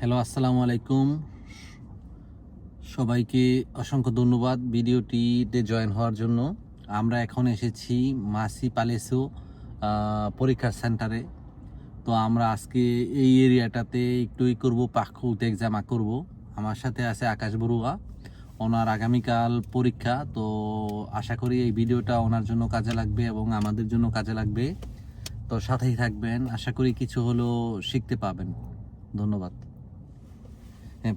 Hello আসসালামু আলাইকুম। সবাইকে অসংখ্য ধন্যবাদ ভিডিওটিতে জয়েন হওয়ার জন্য। আমরা এখন এসেছি মাসি আহ, পরীক্ষার সেন্টারে। তো আমরা আজকে এই এরিয়াটাতে একটু ই করব পাখুতে এক্সামা করব। আমার সাথে আছে আকাশ বড়ুয়া ওনার আগামীকাল পরীক্ষা। তো আশা করি এই ভিডিওটা ওনার জন্য কাজে লাগবে এবং আমাদের জন্য কাজে লাগবে। তো সাথেই থাকবেন। আশা করি কিছু হলো শিখতে পাবেন। ধন্যবাদ।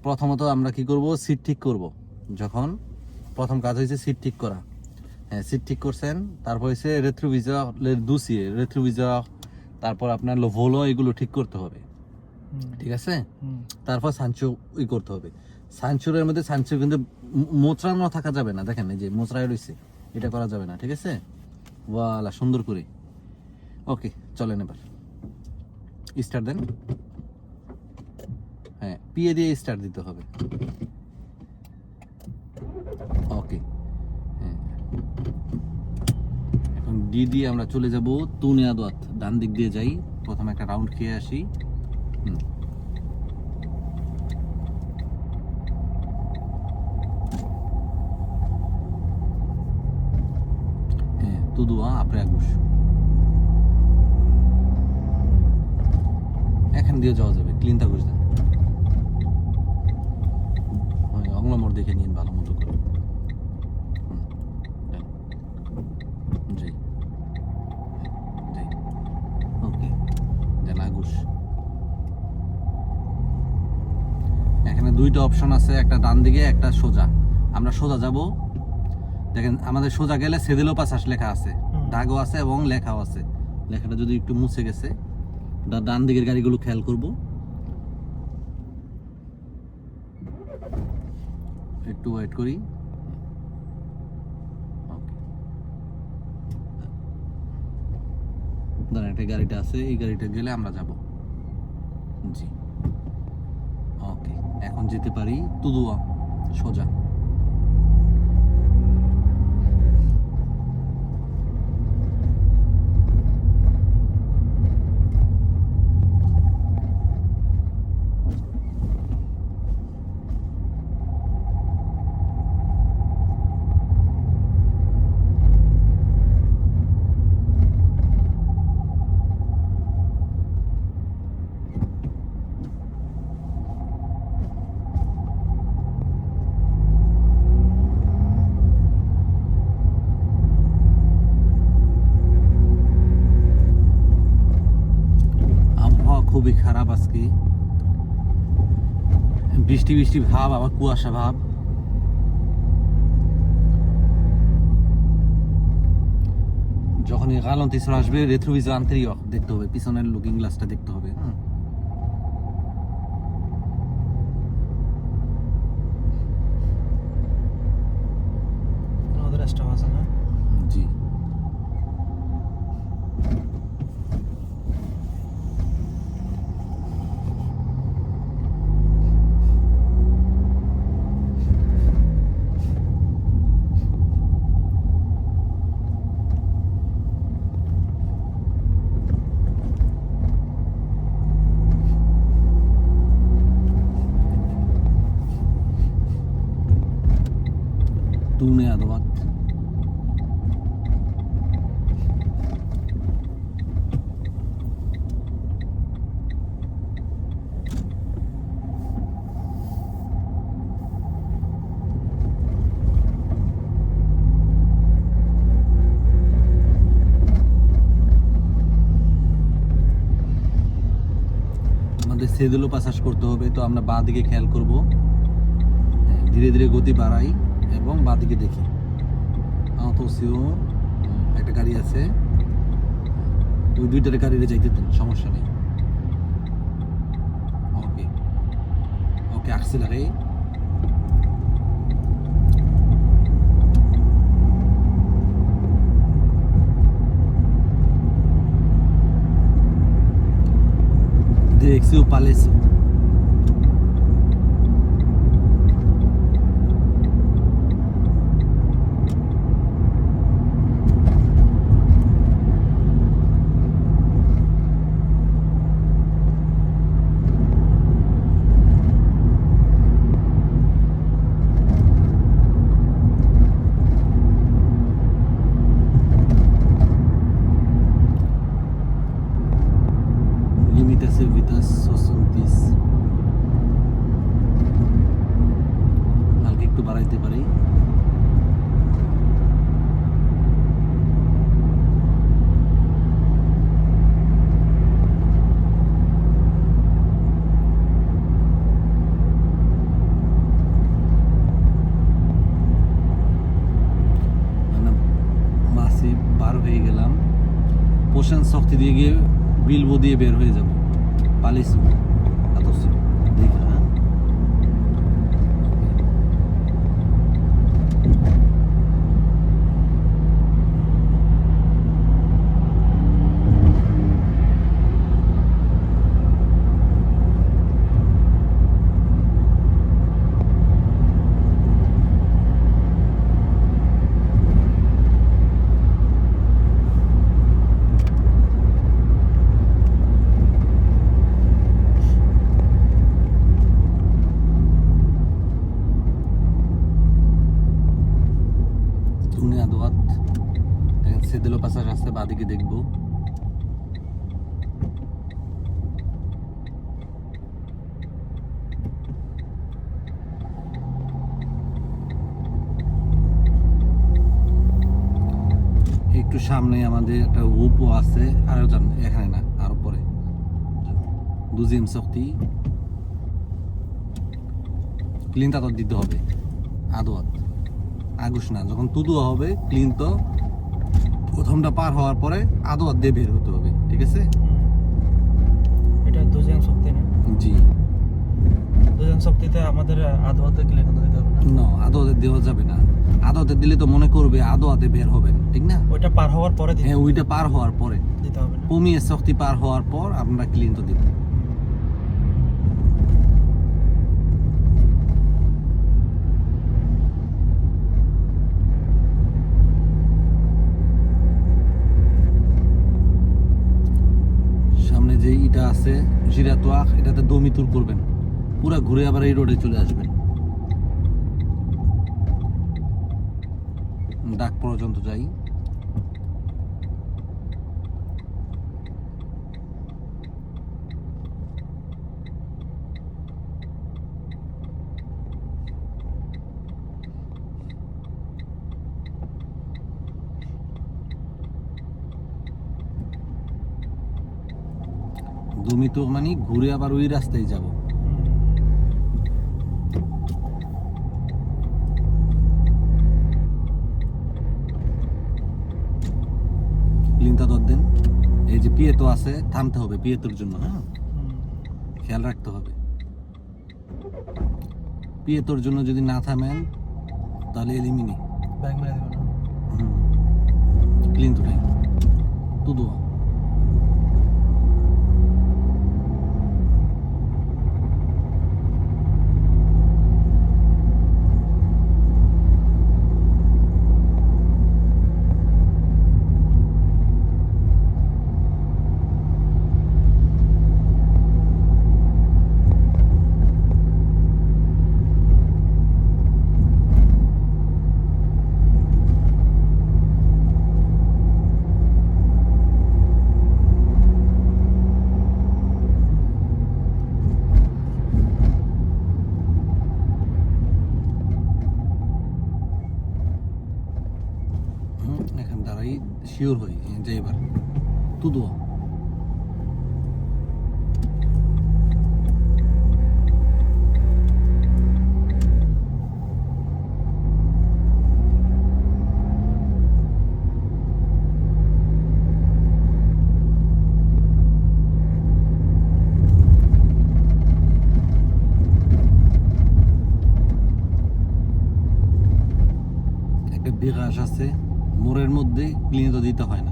প্রথমত আমরা কি করব? সিট ঠিক করব। যখন প্রথম কাজ হয়েছে সিট ঠিক করা। হ্যাঁ সিট ঠিক করছেন তারপর হয়েছে রেথ্রোভিজা দুসিয়ে রেথ্রোভিজা তারপর আপনার লো ভোলো এগুলো ঠিক করতে হবে। ঠিক আছে? তারপর সাঞ্চো ই করতে হবে। সাঞ্চুরের মধ্যে সাঞ্চুর কিন্তু মোচড়ানো থাকা যাবে না। দেখেন এই যে মোচড়ায় রয়েছে এটা করা যাবে না। ঠিক আছে? ওয়ালা সুন্দর করে। ওকে চলেন এবার। স্টার্ট দেন। হ্যাঁ পিএ দিয়ে স্টার্ট দিতে হবে। ওকে হ্যাঁ। এখন ডি দিয়ে আমরা চলে যাব তুনিয়া দোয়াত ডান দিক দিয়ে যাই। প্রথমে একটা রাউন্ড খেয়ে আসি। হুম। তুদুয়া, আপরে আগুস এখান দিয়ে যাওয়া যাবে ক্লিনটা ঘুষ ওই অংলমোর দেখে নিন ভালো মতো করে হুম, দেন। জি হ্যাঁ, জি ওকে দেন আগুস এখানে দুইটা অপশন আছে একটা ডান দিকে একটা সোজা। আমরা সোজা যাব। দেখেন আমাদের সোজা গেলে সেদিলো পাশাস লেখা আছে। দাগও আছে এবং লেখাও আছে। লেখাটা যদি একটু মুছে গেছে ডান দিকের গাড়িগুলো খেয়াল করব। একটু ওয়েট করি. দাঁড়ান একটা গাড়িটা আছে এই গাড়িটা গেলে আমরা যাব। জি। ওকে এখন যেতে পারি তুদুয়া সোজা। বৃষ্টি বৃষ্টি ভাব আবার কুয়াশা ভাব। যখনই গালন তিসরা আসবে রেথ্রোভিজা আন্তরিক দেখতে হবে পিছনের লুকিং গ্লাসটা দেখতে হবে আছে না? জি। সেদুলো পাসাস করতে হবে, তো আমরা বাঁ দিকে খেয়াল করব। ধীরে ধীরে গতি বাড়াই এবং বাঁ দিকে দেখি। আতসিও একটা গাড়ি আছে। ওই দুইটার গাড়িতে যাইতে দেন সমস্যা নেই। ওকে। ওকে Exil Palestina. Palais. ছত্রিশ হালকা একটু বাড়াইতে পারি বার হয়ে গেলাম। পোষণ শক্তি দিয়ে গিয়ে বিলবো দিয়ে বের হয়ে যাব। পালিস আদর্শ দেখ হ্যাঁ ধুনে আদোয়াত পাশার রাস্তা বাদিকে দেখব। একটু সামনে আমাদের একটা উপো আছে, আরও জান এখানে না, আরও পরে। দুজিম শক্তি। ক্লিন তাতর দিতে হবে। আদোয়াত। আগুস না, যখন তুদু হবে ক্লিন তো প্রথমটা পার হওয়ার পরে আদো আদে বের হতে হবে ঠিক আছে? এটা দুজন শক্তি না? জি। দুজন শক্তিতে আমাদের আধো হাতে গেলে দিতে হবে না। না আদো দেওয়া যাবে না। আদোতে দিলে তো মনে করবে আদো হাতে বের হবেন ঠিক না? ওইটা পার হওয়ার পরে হ্যাঁ ওইটা পার হওয়ার পরে। দিতে হবে না। কমিয়ে শক্তি পার হওয়ার পর আমরা ক্লিন তো দিব সামনে যে ইটা জিরাতোয়াক এটাতে দমিতুর করবেন। পুরো ঘুরে আবার এই রোডে চলে আসবেন। ডাক পর্যন্ত যাই। দমিতুর মানে ঘুরে আবার ওই রাস্তায় যাব। লিঙ্কা দর দেন এই যে পিয়ে তো আছে থামতে হবে পিয়েতোর জন্য হ্যাঁ? খেয়াল রাখতে হবে। পিয়েতোর জন্য যদি না থামেন তাহলে এলিমিনি। ব্যাগ মেরে দেবে না। ক্লিন তো ভাই তুদু হুম, এখন দাঁড়াই শিওর হই যে এবার তুদু একটা বিকাশ আছে মোড়ের মধ্যে ক্লিনে তো দিতে হয় না।